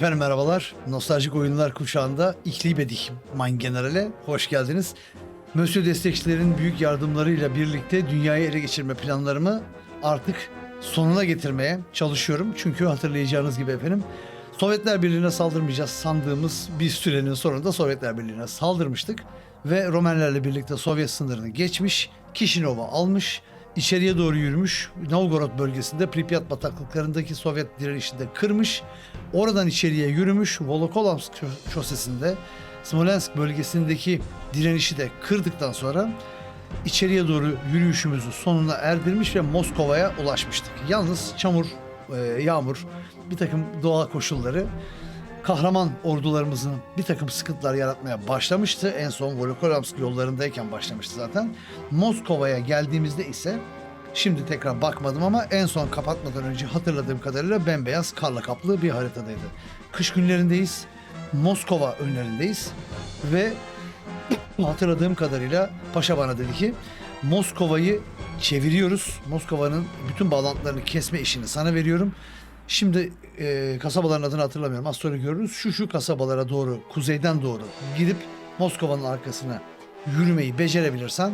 Efendim merhabalar. Nostaljik oyunlar kuşağında İklibedik Mein General'e hoş geldiniz. Mösyö destekçilerin büyük yardımlarıyla birlikte dünyayı ele geçirme planlarımı artık sonuna getirmeye çalışıyorum. Çünkü hatırlayacağınız gibi efendim Sovyetler Birliği'ne saldırmayacağız sandığımız bir sürenin sonunda Sovyetler Birliği'ne saldırmıştık. Ve Romenlerle birlikte Sovyet sınırını geçmiş, Kişinov'u almış, içeriye doğru yürümüş, Novgorod bölgesinde Pripyat bataklıklarındaki Sovyet direnişini de kırmış, oradan içeriye yürümüş, Volokolamsk şo- şosesinde Smolensk bölgesindeki direnişi de kırdıktan sonra içeriye doğru yürüyüşümüzü sonuna erdirmiş ve Moskova'ya ulaşmıştık. Yalnız çamur, e, yağmur, bir takım doğa koşulları kahraman ordularımızın bir takım sıkıntılar yaratmaya başlamıştı. En son Volkoramsk yollarındayken başlamıştı zaten. Moskova'ya geldiğimizde ise şimdi tekrar bakmadım ama en son kapatmadan önce hatırladığım kadarıyla bembeyaz karla kaplı bir haritadaydı. Kış günlerindeyiz. Moskova önlerindeyiz ve hatırladığım kadarıyla Paşa bana dedi ki Moskova'yı çeviriyoruz. Moskova'nın bütün bağlantılarını kesme işini sana veriyorum. Şimdi e, kasabaların adını hatırlamıyorum. Az sonra görürüz. Şu şu kasabalara doğru, kuzeyden doğru gidip Moskova'nın arkasına yürümeyi becerebilirsen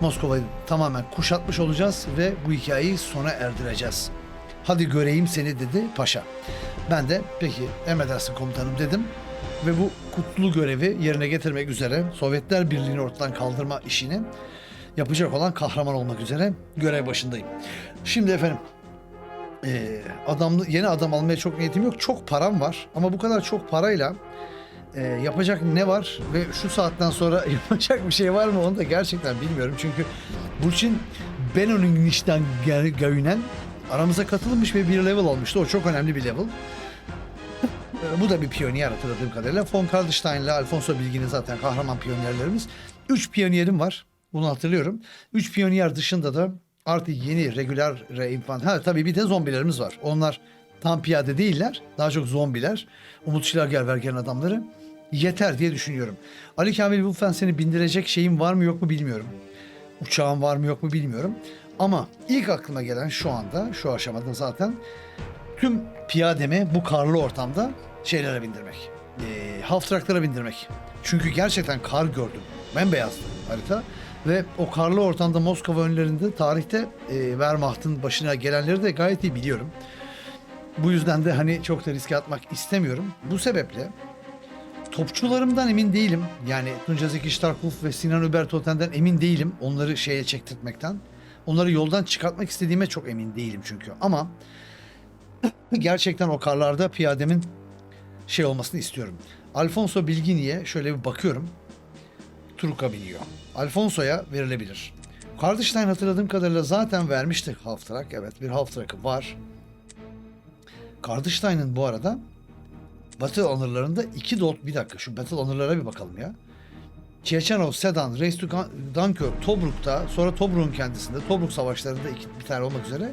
Moskova'yı tamamen kuşatmış olacağız ve bu hikayeyi sona erdireceğiz. Hadi göreyim seni dedi paşa. Ben de peki emredersin komutanım dedim ve bu kutlu görevi yerine getirmek üzere Sovyetler Birliği'ni ortadan kaldırma işini yapacak olan kahraman olmak üzere görev başındayım. Şimdi efendim e, adamlı yeni adam almaya çok niyetim yok. Çok param var ama bu kadar çok parayla e, yapacak ne var ve şu saatten sonra yapacak bir şey var mı onu da gerçekten bilmiyorum. Çünkü Burçin Benon'un işten gövünen aramıza katılmış ve bir level almıştı. O çok önemli bir level. E, Bu da bir piyoner hatırladığım kadarıyla. Von Kaldstein ile Alfonso Bilgin'in zaten kahraman piyonerlerimiz. Üç piyonerim var. Bunu hatırlıyorum. Üç piyoner dışında da artık yeni regular reinfant. Ha tabii bir de zombilerimiz var. Onlar tam piyade değiller. Daha çok zombiler. Umut Şilagerberger'in adamları. Yeter diye düşünüyorum. Ali Kamil Wulfen seni bindirecek şeyim var mı yok mu bilmiyorum. Uçağım var mı yok mu bilmiyorum. Ama ilk aklıma gelen şu anda, şu aşamada zaten tüm piyademi bu karlı ortamda şeylere bindirmek. E, half track'lara bindirmek. Çünkü gerçekten kar gördüm. Bembeyazdı harita. Ve o karlı ortamda Moskova önlerinde tarihte e, Wehrmacht'ın başına gelenleri de gayet iyi biliyorum. Bu yüzden de hani çok da riske atmak istemiyorum. Bu sebeple topçularımdan emin değilim. Yani Tunca Zeki Starkuf ve Sinan Über Toten'den emin değilim. Onları şeye çektirtmekten. Onları yoldan çıkartmak istediğime çok emin değilim çünkü. Ama gerçekten o karlarda piyademin şey olmasını istiyorum. Alfonso Bilgini'ye şöyle bir bakıyorum. Truka biniyor. Alfonso'ya verilebilir. Kardeşlein hatırladığım kadarıyla zaten vermişti half track. Evet bir half track'ı var. Kardeşlein'in bu arada Battle anırlarında iki dot bir dakika şu Battle anırlara bir bakalım ya. Çeçenov, Sedan, Race to Dunkirk, Tobruk'ta sonra Tobruk'un kendisinde Tobruk savaşlarında iki, bir tane olmak üzere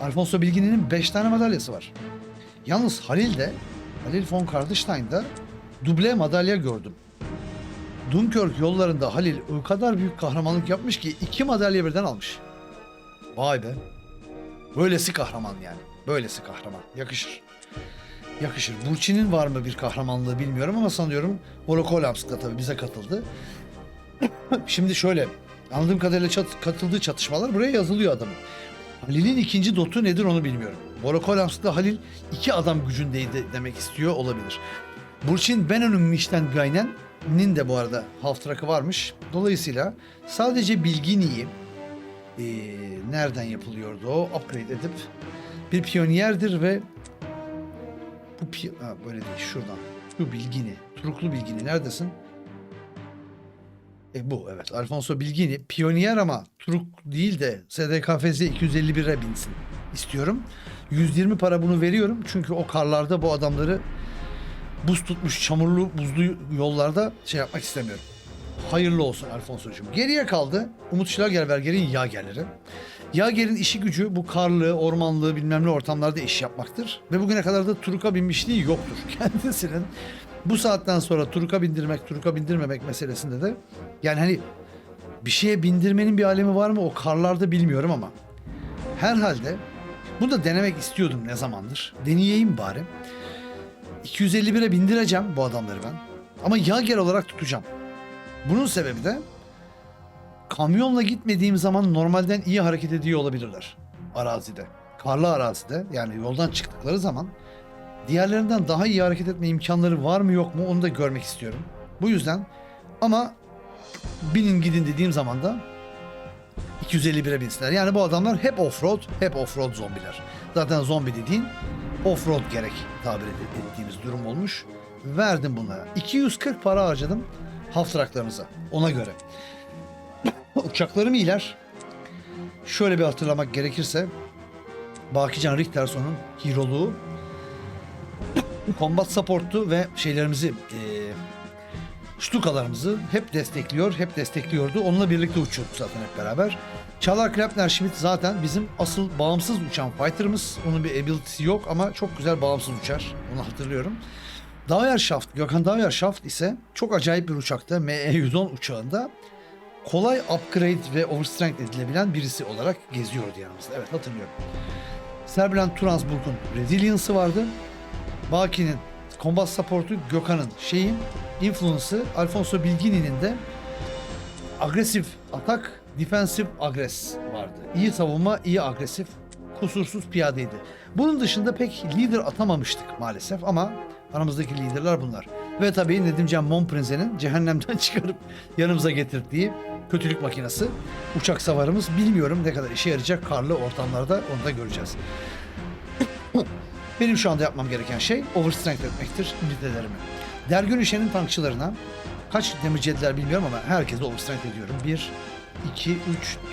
Alfonso Bilgini'nin 5 tane madalyası var. Yalnız Halil'de Halil von Kardeşlein'de duble madalya gördüm. Dunkirk yollarında Halil o kadar büyük kahramanlık yapmış ki iki madalya birden almış. Vay be. Böylesi kahraman yani. Böylesi kahraman. Yakışır. Yakışır. Burçin'in var mı bir kahramanlığı bilmiyorum ama sanıyorum Volokolamsk'ta tabii bize katıldı. Şimdi şöyle anladığım kadarıyla çat- katıldığı çatışmalar buraya yazılıyor adamın. Halil'in ikinci dotu nedir onu bilmiyorum. Volokolamsk'ta Halil iki adam gücündeydi demek istiyor olabilir. Burçin Benon'un Nişten Gaynen'in de bu arada half track'ı varmış. Dolayısıyla sadece Bilgini'yi eee, nereden yapılıyordu o upgrade edip bir piyoniyerdir ve bu pi- ha, böyle değil şuradan. Şu Bilgini, Turuklu Bilgini neredesin? E bu evet. Alfonso Bilgini piyoniyer ama Turuk değil de SDKFZ 251'e binsin istiyorum. 120 para bunu veriyorum çünkü o karlarda bu adamları buz tutmuş çamurlu buzlu yollarda şey yapmak istemiyorum. Hayırlı olsun Alfonso'cum. Geriye kaldı Umut Şilagerberger'in Yagerleri. Yager'in işi gücü bu karlı, ormanlı bilmem ne ortamlarda iş yapmaktır. Ve bugüne kadar da Turuk'a binmişliği yoktur kendisinin. Bu saatten sonra Turuk'a bindirmek, Turuk'a bindirmemek meselesinde de yani hani bir şeye bindirmenin bir alemi var mı o karlarda bilmiyorum ama herhalde bunu da denemek istiyordum ne zamandır. Deneyeyim bari. 251'e bindireceğim bu adamları ben. Ama yager olarak tutacağım. Bunun sebebi de kamyonla gitmediğim zaman normalden iyi hareket ediyor olabilirler arazide. Karlı arazide yani yoldan çıktıkları zaman diğerlerinden daha iyi hareket etme imkanları var mı yok mu onu da görmek istiyorum. Bu yüzden ama binin gidin dediğim zaman da 251'e binsinler. Yani bu adamlar hep offroad, hep offroad zombiler. Zaten zombi dediğin offroad gerek tabir ettiğimiz durum olmuş. Verdim bunlara. 240 para harcadım haftaraklarınıza ona göre. Uçaklarım iyiler. Şöyle bir hatırlamak gerekirse Bakican Richterson'un hiroluğu combat support'tu ve şeylerimizi eee ştukalarımızı hep destekliyor, hep destekliyordu. Onunla birlikte uçuyorduk zaten hep beraber. Çağlar Klapner Schmidt zaten bizim asıl bağımsız uçan fighter'ımız. Onun bir ability'si yok ama çok güzel bağımsız uçar. Onu hatırlıyorum. Dauerschaft, Gökhan Dauerschaft ise çok acayip bir uçakta. ME-110 uçağında kolay upgrade ve overstrength edilebilen birisi olarak geziyordu yanımızda. Evet hatırlıyorum. Serbilen Turansburg'un Resilience'ı vardı. Baki'nin Combat Support'u Gökhan'ın şeyin Influence'ı Alfonso Bilgini'nin de agresif atak, defensive agres vardı. İyi savunma, iyi agresif, kusursuz piyadeydi. Bunun dışında pek lider atamamıştık maalesef ama aramızdaki liderler bunlar. Ve tabii Nedimcan Monprinse'nin cehennemden çıkarıp yanımıza getirdiği kötülük makinesi. Uçak savarımız bilmiyorum ne kadar işe yarayacak karlı ortamlarda onu da göreceğiz. Benim şu anda yapmam gereken şey overstrength etmektir ünitelerimi. Dergün işenin tankçılarına kaç damage yediler bilmiyorum ama herkese overstrength ediyorum. 1, 2, 3,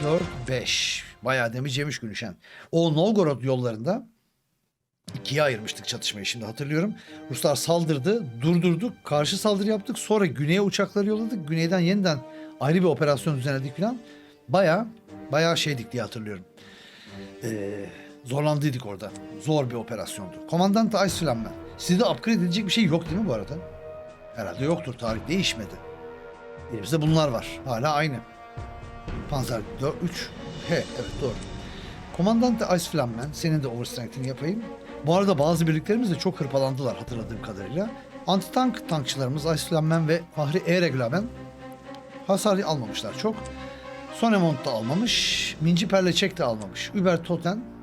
4, 5. Bayağı damage yemiş Günüşen. O Novgorod yollarında ikiye ayırmıştık çatışmayı şimdi hatırlıyorum. Ruslar saldırdı, durdurduk, karşı saldırı yaptık. Sonra güneye uçakları yolladık. Güneyden yeniden ayrı bir operasyon düzenledik falan. Bayağı, bayağı şeydik diye hatırlıyorum. Ee, zorlandıydık orada. Zor bir operasyondu. Komandant Ice Flamme. Sizde upgrade edecek bir şey yok değil mi bu arada? Herhalde yoktur. Tarih değişmedi. Elimizde bunlar var. Hala aynı. Panzer 4, 3. He, evet doğru. Komandant Ice Flamme. Senin de overstrength'ini yapayım. Bu arada bazı birliklerimiz de çok hırpalandılar hatırladığım kadarıyla. Anti-tank tankçılarımız Ice Flamme ve Fahri Ereglaben hasar almamışlar çok. Sonemont da almamış. Minci Perleçek de almamış. Über Toten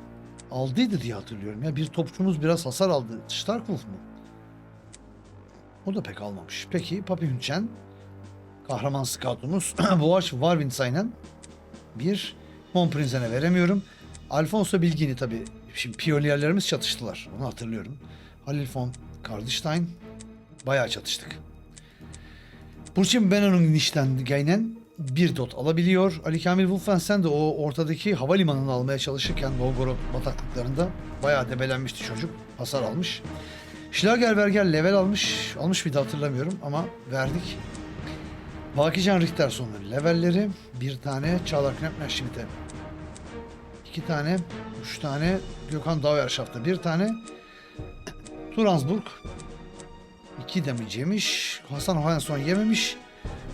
aldıydı diye hatırlıyorum. Ya bir topçumuz biraz hasar aldı. Starkvulf mu? O da pek almamış. Peki Papi Hünçen kahraman scoutumuz Boğaç Warwinsainen bir Monprinzen'e veremiyorum. Alfonso Bilgini tabi şimdi piyoniyerlerimiz çatıştılar. Onu hatırlıyorum. Halil von Kardstein bayağı çatıştık. Burçin Benon'un nişten gaynen bir dot alabiliyor. Ali Kamil Wolfensen de o ortadaki havalimanını almaya çalışırken Novgorod bataklıklarında bayağı debelenmişti çocuk. Hasar almış. Schlagerberger level almış. Almış mıydı hatırlamıyorum ama verdik. Bakican Richterson'un levelleri. Bir tane Çağlar Knepner Schmidt'e. iki tane. Üç tane Gökhan Dauerschaft'a. Bir tane Turansburg. iki damage yemiş. Hasan Johansson yememiş.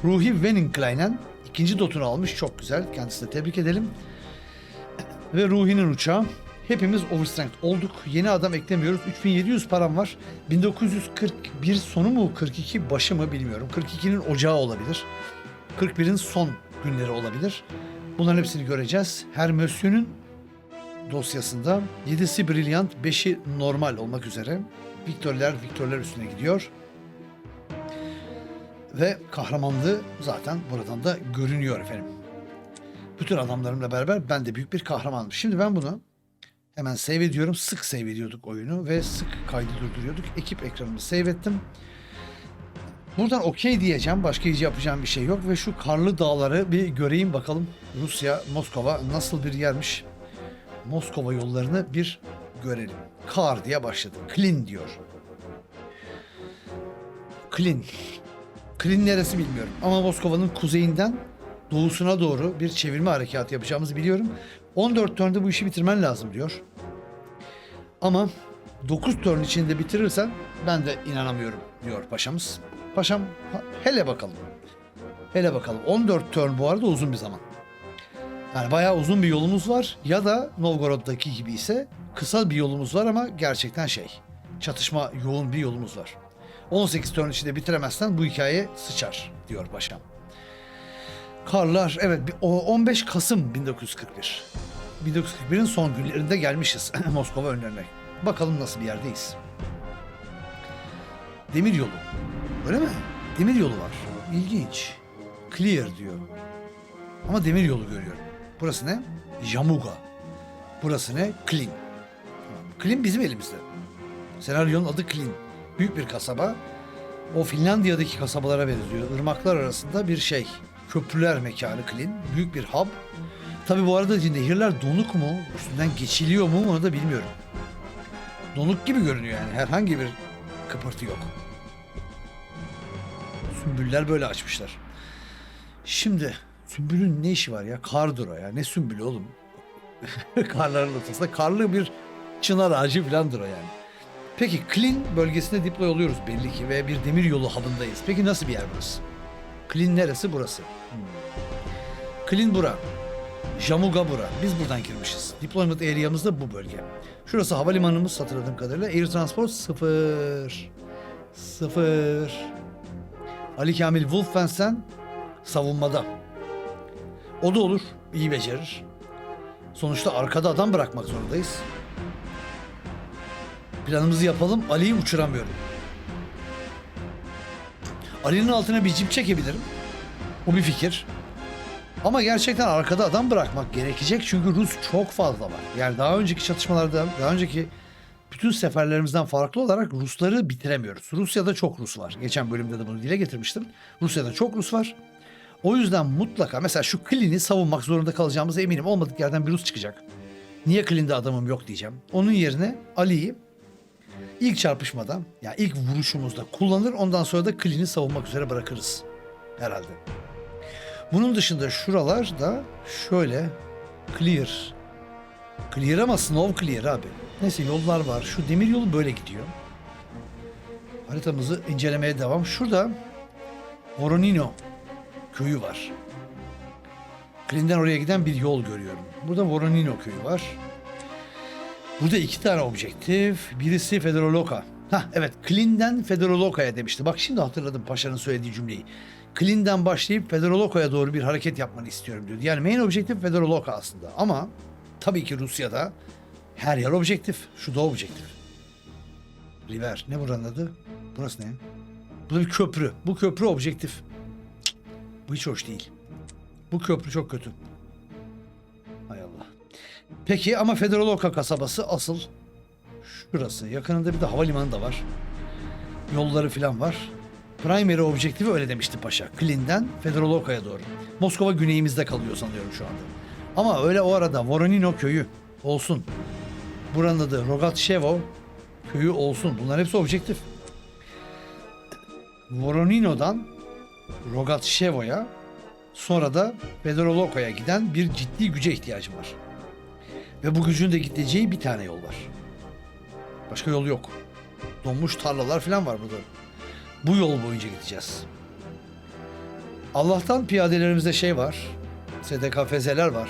Ruhi Wenninklein'en ikinci dotunu almış. Çok güzel. Kendisine tebrik edelim. Ve Ruhi'nin uçağı. Hepimiz overstrength olduk. Yeni adam eklemiyoruz. 3700 param var. 1941 sonu mu 42 başı mı bilmiyorum. 42'nin ocağı olabilir. 41'in son günleri olabilir. Bunların hepsini göreceğiz. Her Monsieur'ün dosyasında 7'si Brilliant, 5'i normal olmak üzere Viktörler Viktörler üstüne gidiyor. Ve kahramanlığı zaten buradan da görünüyor efendim. Bütün adamlarımla beraber ben de büyük bir kahramanım. Şimdi ben bunu hemen save ediyorum. Sık save ediyorduk oyunu ve sık kaydı durduruyorduk. Ekip ekranımı save ettim. Buradan okey diyeceğim. Başka hiç yapacağım bir şey yok. Ve şu karlı dağları bir göreyim bakalım. Rusya, Moskova nasıl bir yermiş. Moskova yollarını bir görelim. Kar diye başladım. Klin diyor. Klin. Klin neresi bilmiyorum. Ama Moskova'nın kuzeyinden doğusuna doğru bir çevirme harekatı yapacağımızı biliyorum. 14 turnda bu işi bitirmen lazım diyor. Ama 9 turn içinde bitirirsen ben de inanamıyorum diyor paşamız. Paşam hele bakalım. Hele bakalım. 14 turn bu arada uzun bir zaman. Yani bayağı uzun bir yolumuz var ya da Novgorod'daki gibi ise kısa bir yolumuz var ama gerçekten şey çatışma yoğun bir yolumuz var. 18 turn içinde bitiremezsen bu hikaye sıçar diyor paşam. Karlar evet bir- o 15 Kasım 1941. 1941'in son günlerinde gelmişiz Moskova önlerine. Bakalım nasıl bir yerdeyiz. Demir yolu. Öyle mi? Demir yolu var. İlginç. Clear diyor. Ama demir yolu görüyorum. Burası ne? Jamuga. Burası ne? Klin. Klin bizim elimizde. Senaryonun adı Klin. Büyük bir kasaba. O Finlandiya'daki kasabalara benziyor. Irmaklar arasında bir şey. Köprüler mekanı Klin. Büyük bir hub. Tabi bu arada nehirler donuk mu? Üstünden geçiliyor mu? Onu da bilmiyorum. Donuk gibi görünüyor yani. Herhangi bir kıpırtı yok. Sümbüller böyle açmışlar. Şimdi sümbülün ne işi var ya? Kardır o ya. Ne sümbülü oğlum? Karların ortasında. Karlı bir çınar ağacı filandır o yani. Peki Klin bölgesinde deploy oluyoruz belli ki ve bir demir yolu hub'ındayız. Peki nasıl bir yer burası? Klin neresi? Burası. Hmm. Klin bura. Jamuga bura. Biz buradan girmişiz. Deployment area'mız da bu bölge. Şurası havalimanımız hatırladığım kadarıyla. Air transport sıfır. Sıfır. Ali Kamil Wolfensen savunmada. O da olur. iyi becerir. Sonuçta arkada adam bırakmak zorundayız. Planımızı yapalım. Ali'yi uçuramıyorum. Ali'nin altına bir cip çekebilirim. O bir fikir. Ama gerçekten arkada adam bırakmak gerekecek çünkü Rus çok fazla var. Yani daha önceki çatışmalarda, daha önceki bütün seferlerimizden farklı olarak Rusları bitiremiyoruz. Rusya'da çok Rus var. Geçen bölümde de bunu dile getirmiştim. Rusya'da çok Rus var. O yüzden mutlaka mesela şu Klin'i savunmak zorunda kalacağımıza eminim. Olmadık yerden bir Rus çıkacak. Niye Klin'de adamım yok diyeceğim. Onun yerine Ali'yi ilk çarpışmada, yani ilk vuruşumuzda kullanır. Ondan sonra da Klin'i savunmak üzere bırakırız. Herhalde. Bunun dışında şuralar da şöyle clear. Clear ama snow clear abi. Neyse yollar var. Şu demir yolu böyle gidiyor. Haritamızı incelemeye devam. Şurada Voronino köyü var. Klin'den oraya giden bir yol görüyorum. Burada Voronino köyü var. Burada iki tane objektif. Birisi Federoloka. Ha evet Klin'den Federoloka'ya demişti. Bak şimdi hatırladım Paşa'nın söylediği cümleyi. Klin'den başlayıp Federoloka'ya doğru bir hareket yapmanı istiyorum diyordu. Yani main objektif Federoloka aslında. Ama tabii ki Rusya'da her yer objektif. Şu da objektif. River. Ne buranın adı? Burası ne? Bu da bir köprü. Bu köprü objektif. Bu hiç hoş değil. Bu köprü çok kötü. Peki ama Federoloka kasabası asıl şurası. Yakınında bir de havalimanı da var. Yolları falan var. Primary objektifi öyle demişti paşa. Klin'den Federoloka'ya doğru. Moskova güneyimizde kalıyor sanıyorum şu anda. Ama öyle o arada Voronino köyü olsun. Buranın adı Rogatşevo köyü olsun. Bunlar hepsi objektif. Voronino'dan Rogatşevo'ya sonra da Federoloka'ya giden bir ciddi güce ihtiyacım var. Ve bu gücün de gideceği bir tane yol var. Başka yol yok. Donmuş tarlalar falan var burada. Bu yol boyunca gideceğiz. Allah'tan piyadelerimizde şey var. SDKFZ'ler var.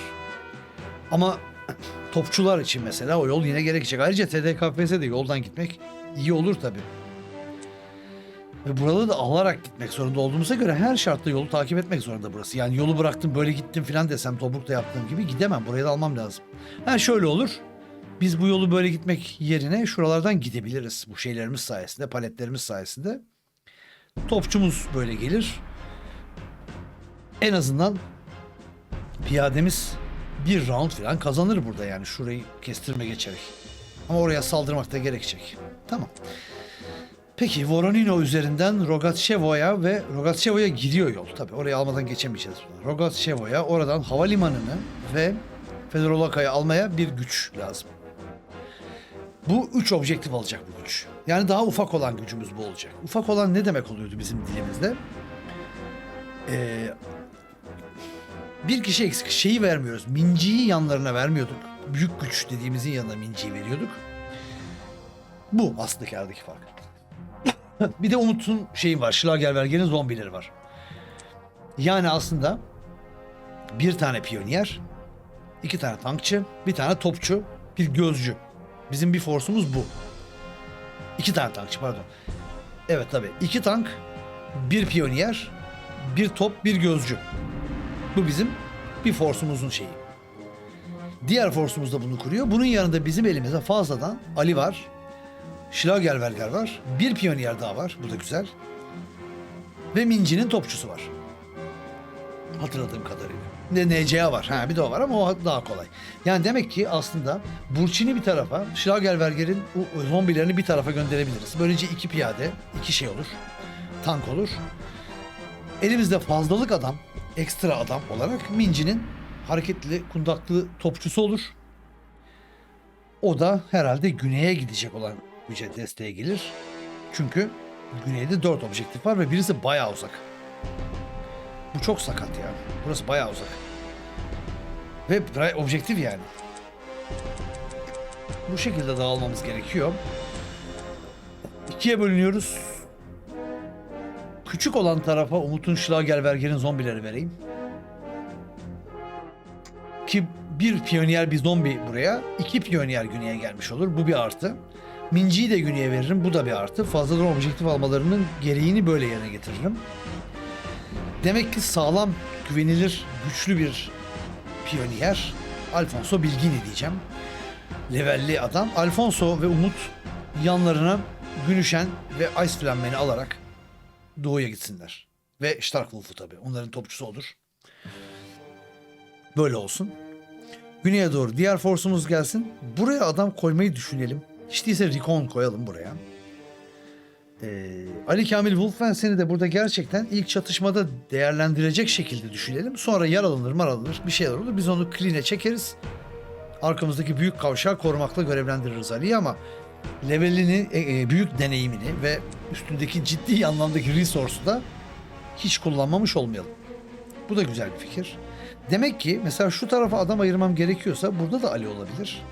Ama topçular için mesela o yol yine gerekecek. Ayrıca TDKFZ de yoldan gitmek iyi olur tabii. Ve burada da alarak gitmek zorunda olduğumuza göre her şartta yolu takip etmek zorunda burası. Yani yolu bıraktım böyle gittim falan desem Tobruk'ta yaptığım gibi gidemem. Burayı da almam lazım. Ha şöyle olur. Biz bu yolu böyle gitmek yerine şuralardan gidebiliriz. Bu şeylerimiz sayesinde, paletlerimiz sayesinde. Topçumuz böyle gelir. En azından piyademiz bir round falan kazanır burada yani şurayı kestirme geçerek. Ama oraya saldırmak da gerekecek. Tamam. Peki Voronino üzerinden Rogatşevo'ya ve Rogatşevo'ya gidiyor yol. Tabii orayı almadan geçemeyeceğiz. Rogatşevo'ya oradan havalimanını ve Federolaka'yı almaya bir güç lazım. Bu üç objektif alacak bu güç. Yani daha ufak olan gücümüz bu olacak. Ufak olan ne demek oluyordu bizim dilimizde? Ee, bir kişi eksik. Şeyi vermiyoruz. Minciyi yanlarına vermiyorduk. Büyük güç dediğimizin yanına minciyi veriyorduk. Bu aslında aradaki fark. bir de Umut'un şeyi var. Schlagerberger'in zombileri var. Yani aslında bir tane piyoner, iki tane tankçı, bir tane topçu, bir gözcü. Bizim bir forsumuz bu. İki tane tankçı pardon. Evet tabii. İki tank, bir piyoniyer, bir top, bir gözcü. Bu bizim bir forsumuzun şeyi. Diğer forsumuz da bunu kuruyor. Bunun yanında bizim elimizde fazladan Ali var. Schlagerberger var. Bir piyoniyer daha var. Bu da güzel. Ve Minci'nin topçusu var. Hatırladığım kadarıyla. Ne NCA var. Ha bir de o var ama o daha kolay. Yani demek ki aslında Burçin'i bir tarafa, Schlagerberger'in zombilerini bir tarafa gönderebiliriz. Böylece iki piyade, iki şey olur. Tank olur. Elimizde fazlalık adam, ekstra adam olarak Minci'nin hareketli, kundaklı topçusu olur. O da herhalde güneye gidecek olan güce desteğe gelir. Çünkü güneyde dört objektif var ve birisi bayağı uzak. Bu çok sakat ya. Burası bayağı uzak. Ve objektif yani. Bu şekilde dağılmamız gerekiyor. İkiye bölünüyoruz. Küçük olan tarafa Umut'un Schlagerberger'in zombileri vereyim. Ki bir piyoniyer bir zombi buraya, iki piyoniyer güneye gelmiş olur. Bu bir artı. Minci'yi de güneye veririm. Bu da bir artı. Fazladan objektif almalarının gereğini böyle yerine getiririm. Demek ki sağlam, güvenilir, güçlü bir piyoniyer. Alfonso Bilgini diyeceğim. Levelli adam. Alfonso ve Umut yanlarına Günüşen ve Ice Flammen'i alarak doğuya gitsinler. Ve Starkwolf'u tabii. Onların topçusu olur. Böyle olsun. Güneye doğru diğer forsumuz gelsin. Buraya adam koymayı düşünelim. Hiç değilse Recon koyalım buraya. Ee, Ali Kamil Wolfman seni de burada gerçekten ilk çatışmada değerlendirecek şekilde düşünelim. Sonra yaralanır maralanır bir şeyler olur. Biz onu clean'e çekeriz. Arkamızdaki büyük kavşağı korumakla görevlendiririz Ali'yi ama levelini, e, e, büyük deneyimini ve üstündeki ciddi anlamdaki resource'u da hiç kullanmamış olmayalım. Bu da güzel bir fikir. Demek ki mesela şu tarafa adam ayırmam gerekiyorsa burada da Ali olabilir.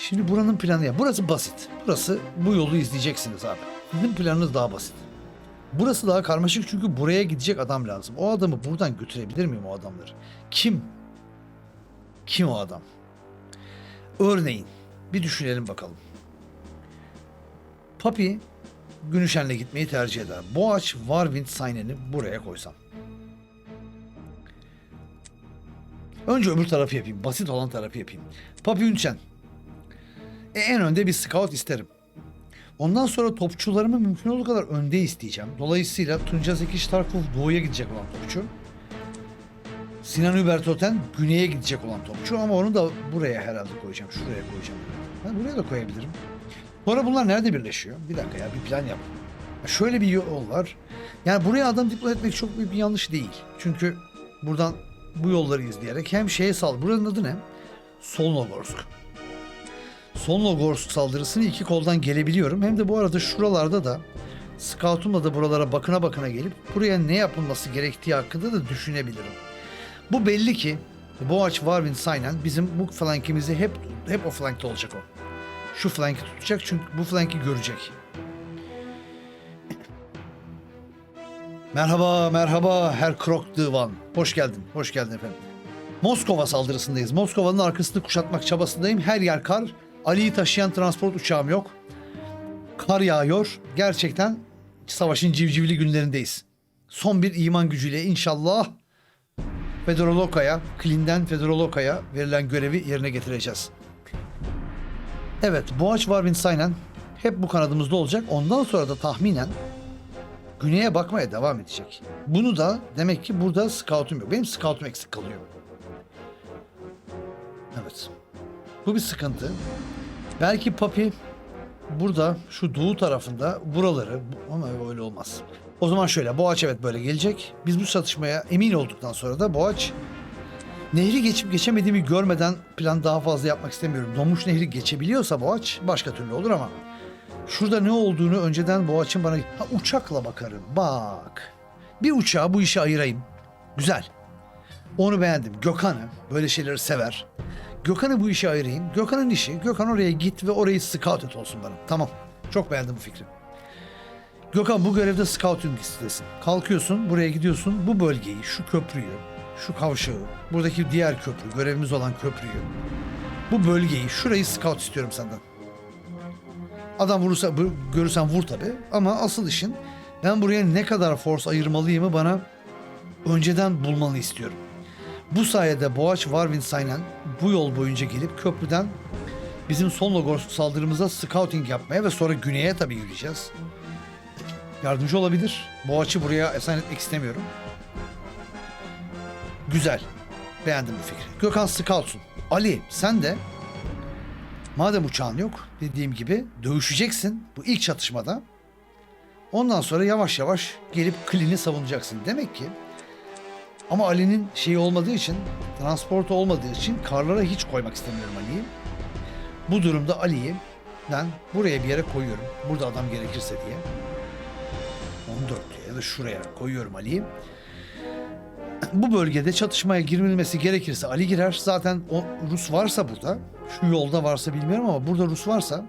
Şimdi buranın planı ya. Burası basit. Burası bu yolu izleyeceksiniz abi. Sizin planınız daha basit. Burası daha karmaşık çünkü buraya gidecek adam lazım. O adamı buradan götürebilir miyim o adamları? Kim? Kim o adam? Örneğin bir düşünelim bakalım. Papi Günüşen'le gitmeyi tercih eder. Boğaç Warwind Saynen'i buraya koysam. Önce öbür tarafı yapayım. Basit olan tarafı yapayım. Papi Ünçen. E, en önde bir scout isterim. Ondan sonra topçularımı mümkün olduğu kadar önde isteyeceğim. Dolayısıyla Tunca Zeki Starkov doğuya gidecek olan topçu. Sinan Übertoten güneye gidecek olan topçu ama onu da buraya herhalde koyacağım. Şuraya koyacağım. Ben buraya da koyabilirim. Sonra bunlar nerede birleşiyor? Bir dakika ya bir plan yap. Ya Şöyle bir yol var. Yani buraya adam diplo etmek çok büyük bir yanlış değil. Çünkü buradan bu yolları izleyerek hem şeye sal. Buranın adı ne? Solnogorsk. Solnogorsk saldırısını iki koldan gelebiliyorum. Hem de bu arada şuralarda da scoutumla da buralara bakına bakına gelip buraya ne yapılması gerektiği hakkında da düşünebilirim. Bu belli ki Boğaç, Warwin, Saynen bizim bu flankimizi hep hep o flankta olacak o. Şu flanki tutacak çünkü bu flanki görecek. Merhaba, merhaba Herr Krok Divan. Hoş geldin, hoş geldin efendim. Moskova saldırısındayız. Moskova'nın arkasını kuşatmak çabasındayım. Her yer kar. Ali'yi taşıyan transport uçağım yok. Kar yağıyor. Gerçekten savaşın civcivli günlerindeyiz. Son bir iman gücüyle inşallah Fedoroloka'ya, Klin'den Fedoroloka'ya verilen görevi yerine getireceğiz. Evet, Boğaç Warwin Saynen hep bu kanadımızda olacak. Ondan sonra da tahminen güneye bakmaya devam edecek. Bunu da demek ki burada scoutum yok. Benim scoutum eksik kalıyor. Evet. Bu bir sıkıntı. Belki Papi burada şu doğu tarafında buraları ama öyle olmaz. O zaman şöyle Boğaç evet böyle gelecek. Biz bu satışmaya emin olduktan sonra da Boğaç nehri geçip geçemediğimi görmeden plan daha fazla yapmak istemiyorum. Donmuş nehri geçebiliyorsa Boğaç başka türlü olur ama şurada ne olduğunu önceden Boğaç'ın bana ha, uçakla bakarım. Bak. Bir uçağı bu işe ayırayım. Güzel. Onu beğendim. Gökhan'ı böyle şeyleri sever. Gökhan'ı bu işe ayırayım. Gökhan'ın işi. Gökhan oraya git ve orayı scout et olsun bana. Tamam. Çok beğendim bu fikri. Gökhan bu görevde scouting listesin. Kalkıyorsun, buraya gidiyorsun. Bu bölgeyi, şu köprüyü, şu kavşağı, buradaki diğer köprü, görevimiz olan köprüyü, bu bölgeyi, şurayı scout istiyorum senden. Adam vurursa görürsen vur tabi. Ama asıl işin ben buraya ne kadar force ayırmalıyımı bana önceden bulmanı istiyorum. Bu sayede Boğaç Warwind Saynen bu yol boyunca gelip köprüden bizim son Logorsk saldırımıza scouting yapmaya ve sonra güneye tabii yürüyeceğiz. Yardımcı olabilir. Boğaç'ı buraya esan etmek istemiyorum. Güzel. Beğendim bu fikri. Gökhan Scout'sun. Ali sen de madem uçağın yok dediğim gibi dövüşeceksin bu ilk çatışmada. Ondan sonra yavaş yavaş gelip Klin'i savunacaksın. Demek ki ama Ali'nin şeyi olmadığı için, transportu olmadığı için karlara hiç koymak istemiyorum Ali'yi. Bu durumda Ali'yi ben buraya bir yere koyuyorum. Burada adam gerekirse diye. 14 ya da şuraya koyuyorum Ali'yi. Bu bölgede çatışmaya girilmesi gerekirse Ali girer. Zaten o Rus varsa burada, şu yolda varsa bilmiyorum ama burada Rus varsa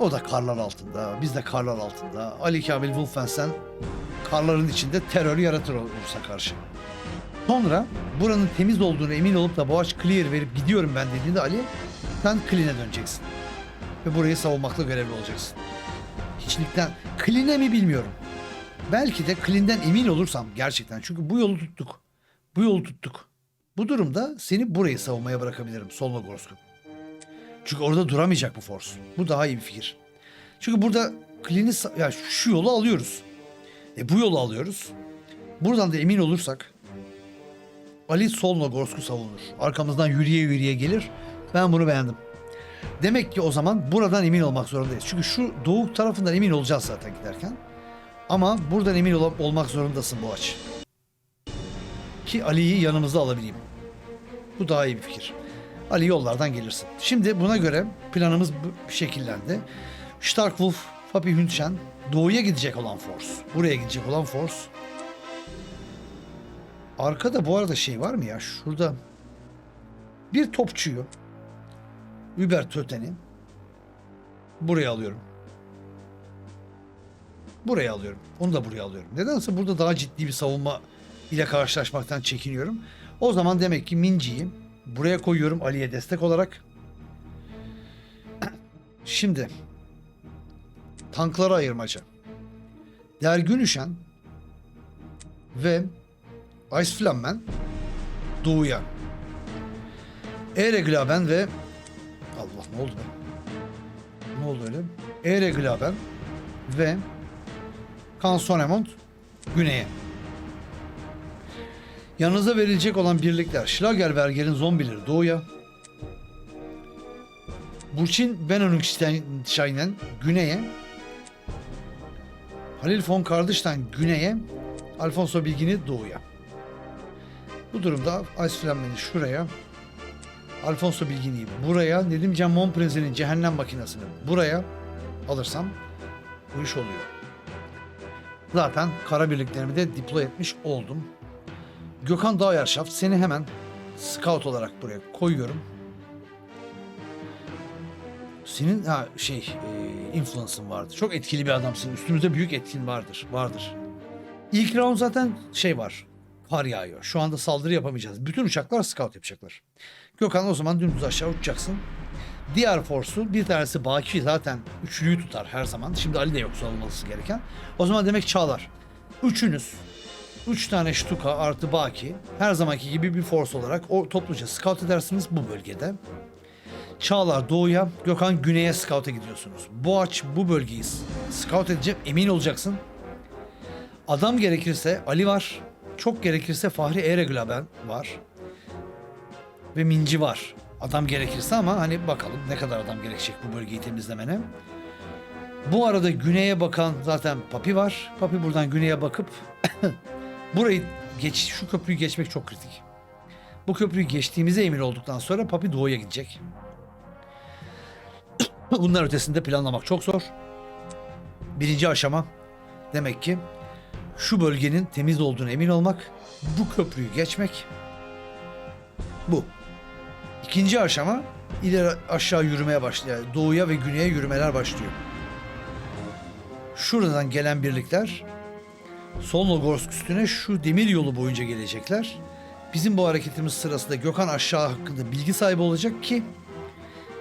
o da karlar altında, biz de karlar altında. Ali Kamil Wolfensen karların içinde terör yaratır olursa karşı. Sonra buranın temiz olduğunu emin olup da Boğaç clear verip gidiyorum ben dediğinde Ali sen clean'e döneceksin. Ve burayı savunmakla görevli olacaksın. Hiçlikten clean'e mi bilmiyorum. Belki de clean'den emin olursam gerçekten çünkü bu yolu tuttuk. Bu yolu tuttuk. Bu durumda seni burayı savunmaya bırakabilirim Solnogorsk'u. Çünkü orada duramayacak bu force. Bu daha iyi bir fikir. Çünkü burada sa- ya şu yolu alıyoruz. E bu yolu alıyoruz. Buradan da emin olursak Ali Solnogorsk'u savunur. Arkamızdan yürüye yürüye gelir. Ben bunu beğendim. Demek ki o zaman buradan emin olmak zorundayız. Çünkü şu doğu tarafından emin olacağız zaten giderken. Ama buradan emin ol- olmak zorundasın bu aç. Ki Ali'yi yanımıza alabileyim. Bu daha iyi bir fikir. Ali yollardan gelirsin. Şimdi buna göre planımız şekillendi. Starkwolf, Fabi Hüntşen, doğuya gidecek olan force. Buraya gidecek olan force. Arkada bu arada şey var mı ya? Şurada bir topçuyu Über Töten'i buraya alıyorum. Buraya alıyorum. Onu da buraya alıyorum. Nedense burada daha ciddi bir savunma ile karşılaşmaktan çekiniyorum. O zaman demek ki Minci'yi buraya koyuyorum Ali'ye destek olarak. Şimdi tanklara ayırmaca. Dergünüşen ve Eisflammen doğuya. Ereglaben ve Allah ne oldu be? Ne oldu öyle? Ereglaben ve Kansonemont güneye. Yanınıza verilecek olan birlikler Schlagerberger'in zombileri doğuya. Burçin Benonukstein'in güneye. Halil von Kardıştan güneye. Alfonso Bilgin'i doğuya. Bu durumda Eisflammen'i şuraya. Alfonso Bilgin'i buraya. Nedim Can Monprense'nin cehennem makinesini buraya alırsam bu iş oluyor. Zaten kara birliklerimi de deploy etmiş oldum. Gökhan Dağyarshaft seni hemen scout olarak buraya koyuyorum. Senin ha şey e, influence'ın vardı. Çok etkili bir adamsın. Üstümüzde büyük etkin vardır. Vardır. İlk round zaten şey var. Kar yağıyor. Şu anda saldırı yapamayacağız. Bütün uçaklar scout yapacaklar. Gökhan o zaman dümdüz aşağı uçacaksın. Diğer force'u bir tanesi Baki zaten üçlüyü tutar her zaman. Şimdi Ali de yoksa olması gereken. O zaman demek Çağlar. Üçünüz Üç tane Stuka artı Baki her zamanki gibi bir force olarak o topluca scout edersiniz bu bölgede. Çağlar doğuya, Gökhan güneye scout'a gidiyorsunuz. Boğaç bu bölgeyi scout edecek emin olacaksın. Adam gerekirse Ali var. Çok gerekirse Fahri Ereglaben var. Ve Minci var. Adam gerekirse ama hani bakalım ne kadar adam gerekecek bu bölgeyi temizlemene. Bu arada güneye bakan zaten Papi var. Papi buradan güneye bakıp burayı geç, şu köprüyü geçmek çok kritik. Bu köprüyü geçtiğimize emin olduktan sonra Papi doğuya gidecek. Bunlar ötesinde planlamak çok zor. Birinci aşama demek ki şu bölgenin temiz olduğunu emin olmak, bu köprüyü geçmek. Bu. İkinci aşama ileri aşağı yürümeye başlıyor. Doğuya ve güneye yürümeler başlıyor. Şuradan gelen birlikler Solnogorsk üstüne şu demir yolu boyunca gelecekler. Bizim bu hareketimiz sırasında Gökhan aşağı hakkında bilgi sahibi olacak ki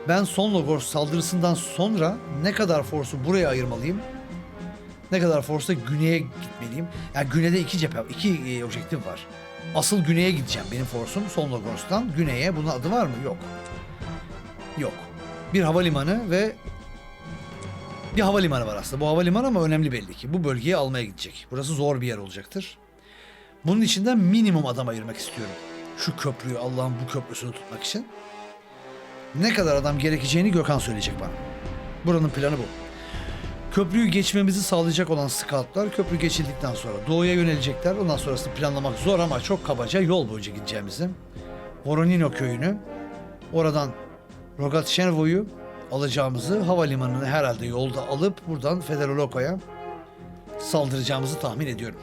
Ben son Logos saldırısından sonra ne kadar force'u buraya ayırmalıyım? Ne kadar force'da güneye gitmeliyim? Yani güneyde iki cephe, iki e, objektif var. Asıl güneye gideceğim benim force'um son Logos'tan güneye. Bunun adı var mı? Yok. Yok. Bir havalimanı ve bir havalimanı var aslında. Bu havalimanı ama önemli belli ki. Bu bölgeyi almaya gidecek. Burası zor bir yer olacaktır. Bunun içinden minimum adam ayırmak istiyorum. Şu köprüyü, Allah'ın bu köprüsünü tutmak için. Ne kadar adam gerekeceğini Gökhan söyleyecek bana. Buranın planı bu. Köprüyü geçmemizi sağlayacak olan scoutlar köprü geçildikten sonra doğuya yönelecekler. Ondan sonrasını planlamak zor ama çok kabaca yol boyunca gideceğimizi. Voronino köyünü, oradan Rogatşenvo'yu alacağımızı, havalimanını herhalde yolda alıp buradan Federoloko'ya saldıracağımızı tahmin ediyorum.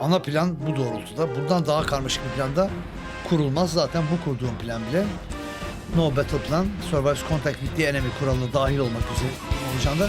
Ana plan bu doğrultuda. Bundan daha karmaşık bir planda kurulmaz. Zaten bu kurduğum plan bile No Battle Plan, Survives Contact with the Enemy kuralına dahil olmak üzere olacağında